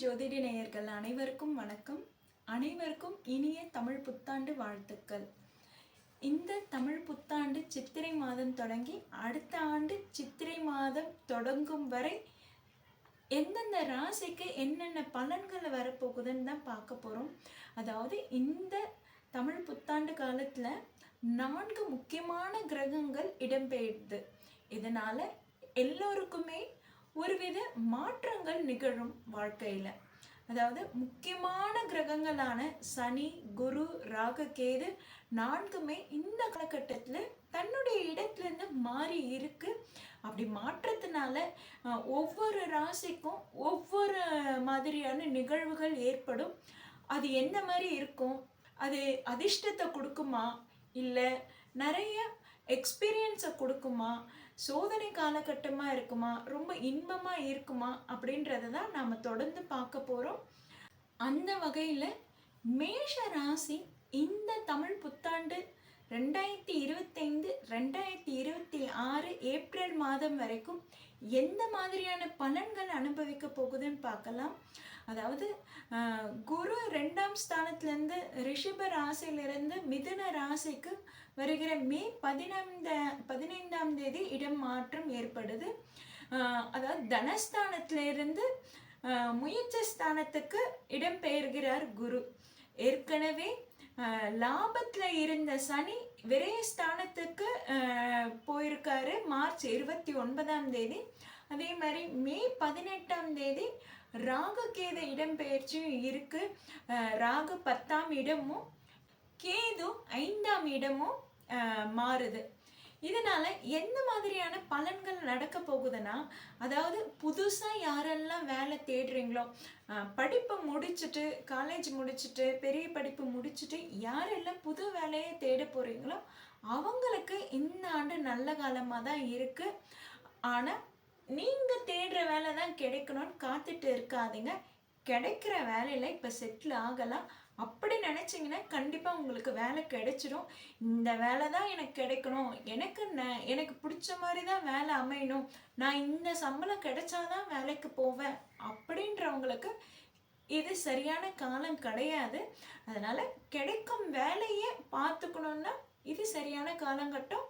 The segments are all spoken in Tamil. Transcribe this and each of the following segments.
ஜோதிட நேயர்கள் அனைவருக்கும் வணக்கம். அனைவருக்கும் இனிய தமிழ் புத்தாண்டு வாழ்த்துக்கள். இந்த தமிழ் புத்தாண்டு சித்திரை மாதம் தொடங்கி அடுத்த ஆண்டு சித்திரை மாதம் தொடங்கும் வரை எந்தெந்த ராசிக்கு என்னென்ன பலன்கள் வரப்போகுதுன்னு தான் பார்க்க போகிறோம் அதாவது இந்த தமிழ் புத்தாண்டு காலத்தில் நான்கு முக்கியமான கிரகங்கள் இடம்பெயர்து. இதனால் எல்லோருக்குமே ஒருவித மாற்றங்கள் நிகழும் வாழ்க்கையில். அதாவது முக்கியமான கிரகங்களான சனி குரு ராககேது நான்குமே இந்த காலகட்டத்தில் தன்னுடைய இடத்துலேருந்து மாறி இருக்கு. அப்படி மாற்றத்தினால ஒவ்வொரு ராசிக்கும் ஒவ்வொரு மாதிரியான நிகழ்வுகள் ஏற்படும். அது என்ன மாதிரி இருக்கும்? அது அதிர்ஷ்டத்தை கொடுக்குமா? இல்லை நிறைய எக்ஸ்பீரியன்ஸை கொடுக்குமா? சோதனை காலகட்டமாக இருக்குமா? ரொம்ப இன்பமாக இருக்குமா? அப்படின்றத தான் நாம் தொடர்ந்து பார்க்க போகிறோம் அந்த வகையில் மேஷ ராசி இந்த தமிழ் புத்தாண்டு ரெண்டாயிரத்தி இருபத்தைந்து ரெண்டாயிரத்தி இருபத்தி ஆறு ஏப்ரல் மாதம் வரைக்கும் எந்த மாதிரியான பலன்கள் அனுபவிக்க போகுதுன்னு பார்க்கலாம். அதாவது குரு ரெண்டாம் ஸ்தானத்துலேருந்து ரிஷப ராசியிலிருந்து மிதுன ராசிக்கு வருகிற மே பதினைந்த பதினைந்தாம் தேதி இடம் மாற்றம் ஏற்படுது. அதாவது தனஸ்தானத்திலிருந்து முயற்ச முயற்சி ஸ்தானத்துக்கு இடம்பெயர்கிறார் குரு. ஏற்கனவே லாபத்தில் இருந்த சனி விரயஸ்தானத்துக்கு ஆஹ், மார்ச் இருபத்தி ஒன்பதாம் தேதி. அதே மாதிரி மே பதினெட்டாம் தேதி ராகு கேத இடம்பெயர்ச்சியும் இருக்கு ராகு பத்தாம் இடமும் கேது ஐந்தாம் இடமும் மாறுது. இதனால் எந்த மாதிரியான பலன்கள் நடக்க போகுதுன்னா அதாவது புதுசாக யாரெல்லாம் வேலை தேடுறீங்களோ படிப்பை முடிச்சுட்டு காலேஜ் முடிச்சுட்டு பெரிய படிப்பு முடிச்சுட்டு யாரெல்லாம் புது வேலையை தேட போகிறீங்களோ அவங்களுக்கு இந்த ஆண்டு நல்ல காலமாக தான் இருக்குது ஆனால் நீங்கள் தேடுற வேலை தான் கிடைக்கணும்னு காத்துட்டு இருக்காதீங்க. கிடைக்கிற வேலையில் இப்போ செட்டில் ஆகலாம். அப்படி நினச்சிங்கன்னா கண்டிப்பாக உங்களுக்கு வேலை கிடைச்சிடும் இந்த வேலை தான் எனக்கு கிடைக்கணும். எனக்கு ந- எனக்கு பிடிச்ச மாதிரி தான் வேலை அமையணும். நான் இந்த சம்பளம் கிடைச்சாதான் வேலைக்கு போவேன். அப்படின்றவங்களுக்கு இது சரியான காலம் கிடையாது. அதனால் கிடைக்கும் வேலையே பார்த்துக்கணுன்னா இது சரியான காலங்கட்டம்.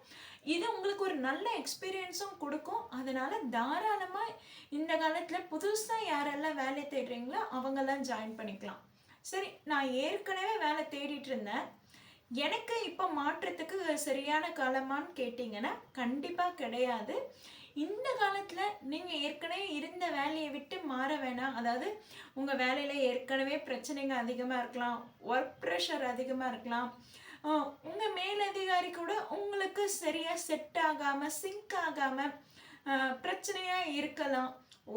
இது உங்களுக்கு ஒரு நல்ல எக்ஸ்பீரியன்ஸும் கொடுக்கும். அதனால தாராளமாக இந்த காலத்தில் புதுசாக யாரெல்லாம் வேலை தேடுறீங்களோ அவங்கெல்லாம் ஜாயின் பண்ணிக்கலாம். சரி நான் ஏற்கனவே வேலை தேடிட்டு இருந்தேன். எனக்கு இப்போ மாற்றத்துக்கு சரியான காலமான்னு கேட்டிங்கன்னா கண்டிப்பாக கிடையாது. இந்த காலத்தில் நீங்கள் ஏற்கனவே இருந்த வேலையை விட்டு மாற வேணாம். அதாவது உங்கள் வேலையில் ஏற்கனவே பிரச்சனைங்க அதிகமாக இருக்கலாம் ஒர்க் ப்ரெஷர் அதிகமாக இருக்கலாம். உங்கள் மேலதிகாரி கூட உங்களுக்கு சரியாக செட் ஆகாமல் சிங்க் ஆகாமல் பிரச்சனையாக இருக்கலாம்.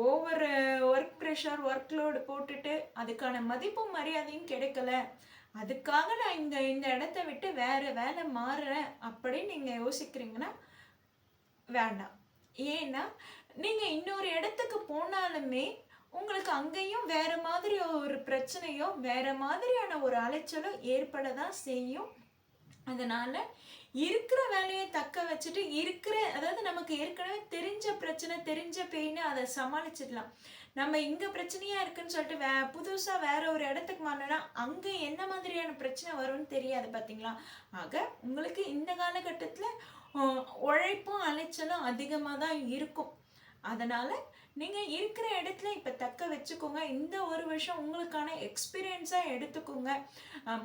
ஒவ்வொரு ஒர்க் ப்ரெஷர் ஒர்க் லோடு போட்டுட்டு அதுக்கான மதிப்பும் மரியாதையும் கிடைக்கல. அதுக்காக நான் இந்த இந்த இடத்த விட்டு வேறு வேலை மாறுறேன் அப்படின்னு நீங்கள் யோசிக்கிறீங்கன்னா வேண்டாம். ஏன்னா நீங்கள் இன்னொரு இடத்துக்கு போனாலுமே உங்களுக்கு அங்கேயும் வேறு மாதிரி ஒரு பிரச்சனையோ வேறு மாதிரியான ஒரு அலைச்சலோ ஏற்பட தான் செய்யும். அதனால் இருக்கிற வேலையை தக்க வச்சுட்டு இருக்கிற அதாவது நமக்கு ஏற்கனவே தெரிஞ்ச பிரச்சனை தெரிஞ்ச பெயின் அதை சமாளிச்சிடலாம். நம்ம இங்கே பிரச்சனையாக இருக்குன்னு சொல்லிட்டு வே புதுசாக வேற ஒரு இடத்துக்கு மாறினா அங்கே என்ன மாதிரியான பிரச்சனை வரும்னு தெரியாது பார்த்தீங்களா ஆக உங்களுக்கு இந்த காலகட்டத்தில் உழைப்பும் அலைச்சலும் அதிகமாக தான் இருக்கும். அதனால் நீங்கள் இருக்கிற இடத்துல இப்போ தக்க வச்சுக்கோங்க. இந்த ஒரு வருஷம் உங்களுக்கான எக்ஸ்பீரியன்ஸாக எடுத்துக்கோங்க.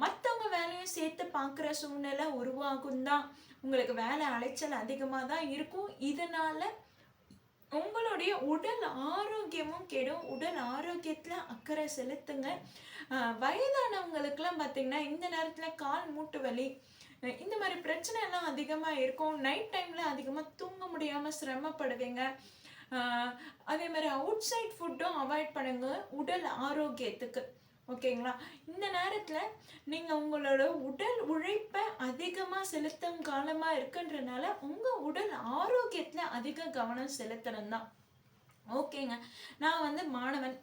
மற்றவங்க வேலையும் சேர்த்து பார்க்குற சூழ்நிலை உருவாகும் தான். உங்களுக்கு வேலை அலைச்சல் அதிகமாக தான் இருக்கும். இதனால் உங்களுடைய உடல் ஆரோக்கியமும் கெடும். உடல் ஆரோக்கியத்தில் அக்கறை செலுத்துங்க. வயதானவங்களுக்குலாம் வயதானவங்களுக்கெல்லாம் இந்த நேரத்தில் கால் மூட்டு வலி இந்த மாதிரி பிரச்சனை எல்லாம் அதிகமாக இருக்கும். நைட் டைமில் அதிகமாக தூங்க முடியாமல் சிரமப்படுவீங்க. அதே மாதிரி அவுட் சைட் ஃபுட்டும் அவாய்ட் பண்ணுங்க. உடல் ஆரோக்கியத்துக்கு. ஓகேங்களா? இந்த நேரத்தில் நீங்கள் உங்களோட உடல் உழைப்பை அதிகமாக செலுத்தும் காலமாக இருக்குன்றனால உங்கள் உடல் ஆரோக்கியத்தில் அதிக கவனம் செலுத்தணும் தான் ஓகேங்க. நான் வந்து மாணவன்.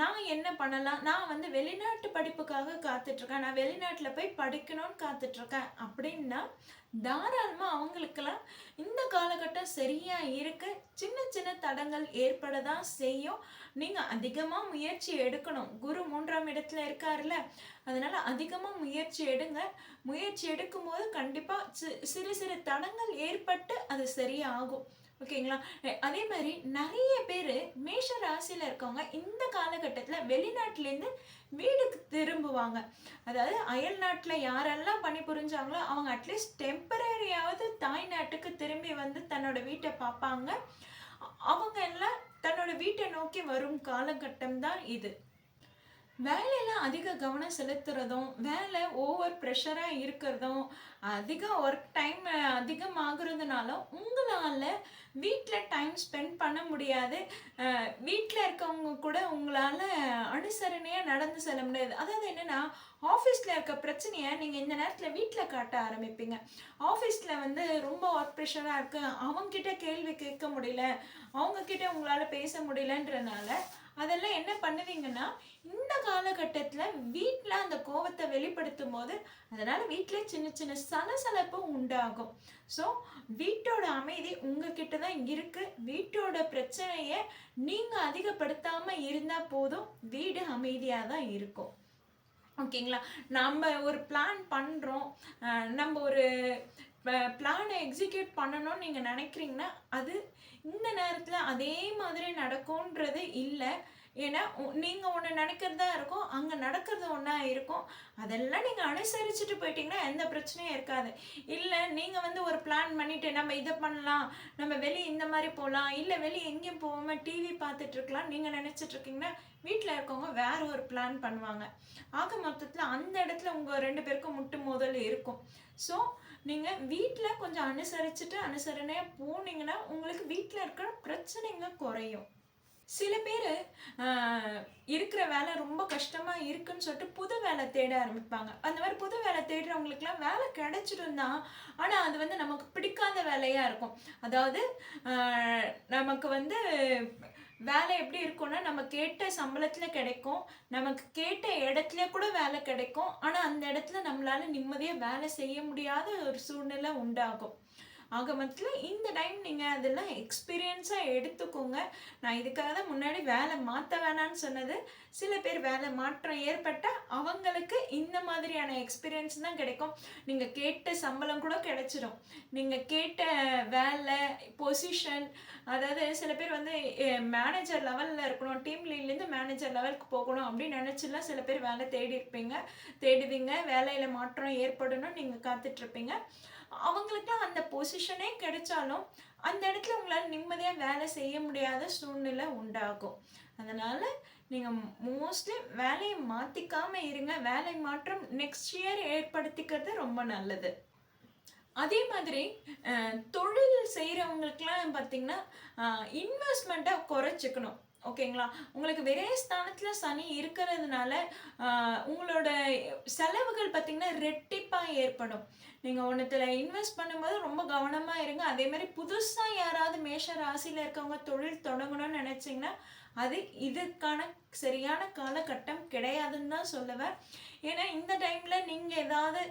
நான் என்ன பண்ணலாம்? நான் வந்து வெளிநாட்டு படிப்புக்காக காத்துட்ருக்கேன். நான் வெளிநாட்டில் போய் படிக்கணும்னு காத்துட்ருக்கேன். அப்படின்னா தாராளமாக அவங்களுக்கெல்லாம் இந்த காலகட்டம் சரியாக இருக்க. சின்ன சின்ன தடங்கள் ஏற்பட தான் செய்யும். நீங்கள் அதிகமாக முயற்சி எடுக்கணும். குரு மூன்றாம் இடத்துல இருக்காருல்ல. அதனால் அதிகமாக முயற்சி எடுங்க. முயற்சி எடுக்கும்போது கண்டிப்பாக சிறு சிறு தடங்கள் ஏற்பட்டு அது சரியாகும். ஓகேங்களா? அதே மாதிரி நிறைய பேர் மேஷ ராசியில் இருக்கவங்க இந்த காலகட்டத்தில் வெளிநாட்டிலேருந்து வீடுக்கு திரும்புவாங்க. அதாவது அயல் நாட்டில் யாரெல்லாம் பணி புரிஞ்சாங்களோ அவங்க அட்லீஸ்ட் டெம்பரரியாவது தாய் நாட்டுக்கு திரும்பி வந்து தன்னோட வீட்டை பார்ப்பாங்க அவங்க எல்லாம் தன்னோட வீட்டை நோக்கி வரும் காலகட்டம் தான் இது. வேலையில் அதிக கவனம் செலுத்துறதும் வேலை ஓவர் ப்ரெஷராக இருக்கிறதும் அதிக ஒர்க் டைம் அதிகமாகிறதுனால உங்களால் வீட்டில் டைம் ஸ்பெண்ட் பண்ண முடியாது. வீட்டில் இருக்கவங்க கூட உங்களால் அனுசரணையாக நடந்து செல்ல முடியாது. அதாவது என்னென்னா ஆஃபீஸில் இருக்க பிரச்சனையை நீங்கள் இந்த நேரத்தில் வீட்டில் காட்ட ஆரம்பிப்பீங்க. ஆஃபீஸில் வந்து ரொம்ப ஒர்க் ப்ரெஷராக இருக்குது அவங்கக்கிட்ட கேள்வி கேட்க முடியல. அவங்கக்கிட்ட உங்களால் பேச முடியலன்றனால அதெல்லாம் என்ன பண்ணுவீங்கன்னா இந்த காலகட்டத்தில் வீட்டில் அந்த கோபத்தை வெளிப்படுத்தும் போது அதனால் வீட்டில் சின்ன சின்ன சலசலப்பு உண்டாகும். ஸோ வீட்டோட அமைதி உங்ககிட்ட தான் இருக்குது வீட்டோட பிரச்சனையை நீங்கள் அதிகப்படுத்தாமல் இருந்தால் போதும். வீடு அமைதியாக தான் இருக்கும். ஓகேங்களா? நம்ம ஒரு பிளான் பண்ணுறோம் நம்ம ஒரு பிளானை எக்ஸிக்யூட் பண்ணணும்னு நீங்கள் நினைக்கிறீங்கன்னா அது இந்த நேரத்தில் அதே மாதிரி நடக்கும்ன்றது இல்லை. ஏன்னா நீங்கள் ஒன்று நினைக்கிறதா இருக்கும் அங்கே நடக்கிறது ஒன்றா இருக்கும். அதெல்லாம் நீங்கள் அனுசரிச்சுட்டு போயிட்டீங்கன்னா எந்த பிரச்சனையும் இருக்காது. இல்லை நீங்கள் வந்து ஒரு பிளான் பண்ணிவிட்டு நம்ம இதை பண்ணலாம் நம்ம வெளியே இந்த மாதிரி போகலாம் இல்லை வெளியே எங்கேயும் போகாமல் டிவி பார்த்துட்ருக்கலாம் நீங்கள் நினச்சிட்ருக்கீங்கன்னா வீட்டில் இருக்கவங்க வேறு ஒரு பிளான் பண்ணுவாங்க. ஆக மொத்தத்தில் அந்த இடத்துல உங்கள் ரெண்டு பேருக்கும் முட்டு மோதல் இருக்கும். ஸோ நீங்கள் வீட்டில் கொஞ்சம் அனுசரிச்சுட்டு அனுசரணையாக போனீங்கன்னா உங்களுக்கு வீட்டில் இருக்கிற பிரச்சனைங்க குறையும். சில பேர் இருக்கிற வேலை ரொம்ப கஷ்டமாக இருக்குன்னு சொல்லிட்டு புது வேலை தேட ஆரம்பிப்பாங்க. அந்த மாதிரி புது வேலை தேடுறவங்களுக்குலாம் வேலை கிடைச்சிடும் தான் ஆனால் அது வந்து நமக்கு பிடிக்காத வேலையாக இருக்கும். அதாவது நமக்கு வந்து வேலை எப்படி இருக்கும்னா நம்ம கேட்ட சம்பளத்தில் கிடைக்கும். நமக்கு கேட்ட இடத்துல கூட வேலை கிடைக்கும். ஆனால் அந்த இடத்துல நம்மளால நிம்மதியாக வேலை செய்ய முடியாத ஒரு சூழ்நிலை உண்டாகும். ஆக மொத்தத்தில் இந்த டைம் நீங்கள் அதெல்லாம் எக்ஸ்பீரியன்ஸாக எடுத்துக்கோங்க. நான் இதுக்காக தான் முன்னாடி வேலை மாற்ற வேணான்னு சொன்னது. சில பேர் வேலை மாற்றம் ஏற்பட்டால் அவங்களுக்கு இந்த மாதிரியான எக்ஸ்பீரியன்ஸ் தான் கிடைக்கும். நீங்கள் கேட்ட சம்பளம் கூட கிடைச்சிடும் நீங்கள் கேட்ட வேலை பொசிஷன் அதாவது சில பேர் வந்து மேனேஜர் லெவலில் இருக்கணும் டீம் லீட்லேருந்து மேனேஜர் லெவலுக்கு போகணும் அப்படின்னு நினச்சிலாம் சில பேர் வேலை தேடி இருப்பீங்க. தேடுவீங்க. வேலையில் மாற்றம் ஏற்படணும் நீங்கள் காத்துட்ருப்பீங்க அவங்களுக்குலாம் அந்த பொசிஷனே கிடைச்சாலும் அந்த இடத்துல உங்களால் நிம்மதியாக வேலை செய்ய முடியாத சூழ்நிலை உண்டாகும். அதனால் நீங்கள் மோஸ்ட்லி வேலையை மாற்றிக்காமல் இருங்க. வேலை மாற்றம் நெக்ஸ்ட் இயர் ஏற்படுத்திக்கிறது ரொம்ப நல்லது. அதே மாதிரி தொழில் செய்கிறவங்களுக்குலாம் பார்த்திங்கன்னா இன்வெஸ்ட்மெண்ட்டை குறைச்சிக்கணும். ஓகேங்களா? உங்களுக்கு விரயஸ்தானத்தில் சனி இருக்கிறதுனால உங்களோட செலவுகள் பார்த்திங்கன்னா ரெட்டிப்பாக ஏற்படும். நீங்கள் ஒன்றுத்தில் இன்வெஸ்ட் பண்ணும்போது ரொம்ப கவனமாக இருங்க. அதே மாதிரி புதுசாக யாராவது மேஷ ராசியில் இருக்கவங்க தொழில் தொடங்கணும்னு நினச்சிங்கன்னா அது இதுக்கான சரியான காலகட்டம் கிடையாதுன்னு தான் சொல்லுவேன். ஏன்னா இந்த டைமில் நீங்கள் ஏதாவது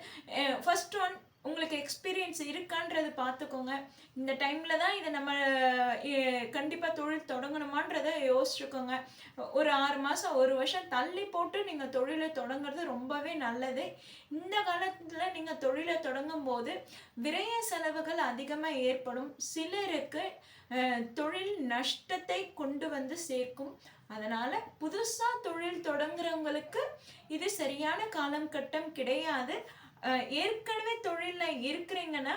ஃபஸ்ட் ஒன் உங்களுக்கு எக்ஸ்பீரியன்ஸ் இருக்கான்றது பார்த்துக்கோங்க. இந்த டைமில் தான் இதை நம்ம கண்டிப்பாக தொழில் தொடங்கணுமான்றதை யோசிச்சுக்கோங்க. ஒரு ஆறு மாதம் ஒரு வருஷம் தள்ளி போட்டு நீங்கள் தொழிலை தொடங்குறது ரொம்பவே நல்லது. இந்த காலத்தில் நீங்கள் தொழிலை தொடங்கும் போது விரைய செலவுகள் அதிகமாக ஏற்படும். சிலருக்கு தொழில் நஷ்டத்தை கொண்டு வந்து சேர்க்கும். அதனால் புதுசாக தொழில் தொடங்குறவங்களுக்கு இது சரியான காலம் கட்டம் கிடையாது. ஏற்கனவே தொழிலில் இருக்கிறீங்கன்னா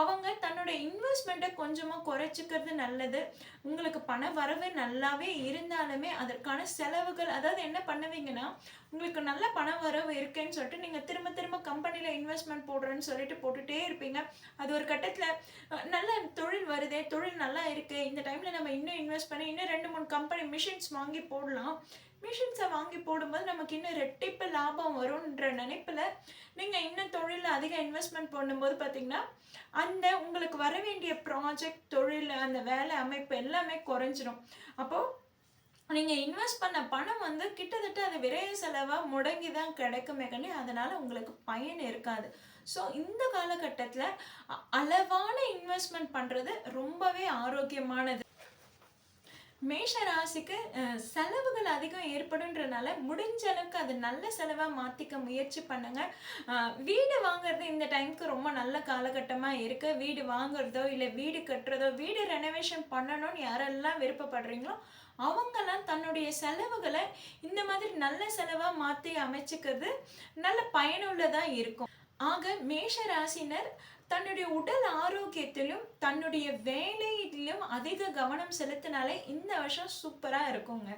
அவங்க தன்னோட இன்வெஸ்ட்மெண்ட்டை கொஞ்சமாக குறைச்சிக்கிறது நல்லது. உங்களுக்கு பண வரவு நல்லாவே இருந்தாலுமே அதற்கான செலவுகள் அதாவது என்ன பண்ணுவீங்கன்னா உங்களுக்கு நல்ல பண வரவு இருக்குன்னு சொல்லிட்டு நீங்கள் திரும்ப திரும்ப கம்பெனியில் இன்வெஸ்ட்மெண்ட் போடுறேன்னு சொல்லிட்டு போட்டுகிட்டே இருப்பீங்க. அது ஒரு கட்டத்தில் நல்ல தொழில் வருதே தொழில் நல்லா இருக்குது இந்த டைமில் நம்ம இன்னும் இன்வெஸ்ட் பண்ணி இன்னும் ரெண்டு மூணு கம்பெனி மிஷின்ஸ் வாங்கி போடலாம். மிஷின்ஸை வாங்கி போடும்போது நமக்கு இன்னும் ரெட்டிப்பு லாபம் வரும்ன்ற நினைப்பில் நீங்கள் இன்னும் தொழிலில் அதிக இன்வெஸ்ட்மெண்ட் பண்ணும்போது பார்த்தீங்கன்னா அந்த உங்களுக்கு வர வேண்டிய ப்ராஜெக்ட் தொழில் அந்த வேலை அமைப்பு எல்லாமே குறைஞ்சிரும். அப்போது நீங்கள் இன்வெஸ்ட் பண்ண பணம் வந்து கிட்டத்தட்ட அது விரைய செலவாக முடங்கி தான் கிடைக்குமே கண்டி அதனால் உங்களுக்கு பயன் இருக்காது. ஸோ இந்த காலகட்டத்தில் அளவான இன்வெஸ்ட்மெண்ட் பண்ணுறது ரொம்பவே ஆரோக்கியமானது. மேஷ ராசிக்கு செலவுகள் அதிகம் ஏற்படுன்றனால முடிஞ்ச அளவுக்கு அது நல்ல செலவாக மாற்றிக்க முயற்சி பண்ணுங்க. வீடு வாங்குறது இந்த டைமுக்கு ரொம்ப நல்ல காலகட்டமாக இருக்கு. வீடு வாங்குறதோ இல்லை வீடு கட்டுறதோ வீடு ரெனோவேஷன் பண்ணணும்னு யாரெல்லாம் விருப்பப்படுறீங்களோ அவங்கெல்லாம் தன்னுடைய செலவுகளை இந்த மாதிரி நல்ல செலவாக மாற்றி அமைச்சிக்கிறது நல்ல பயனுள்ளதாக இருக்கும். ஆக மேஷ ராசினர் தன்னுடைய உடல் ஆரோக்கியத்திலும் தன்னுடைய வேலையிலும் அதிக கவனம் செலுத்தினாலே இந்த வருஷம் சூப்பராக இருக்குங்க.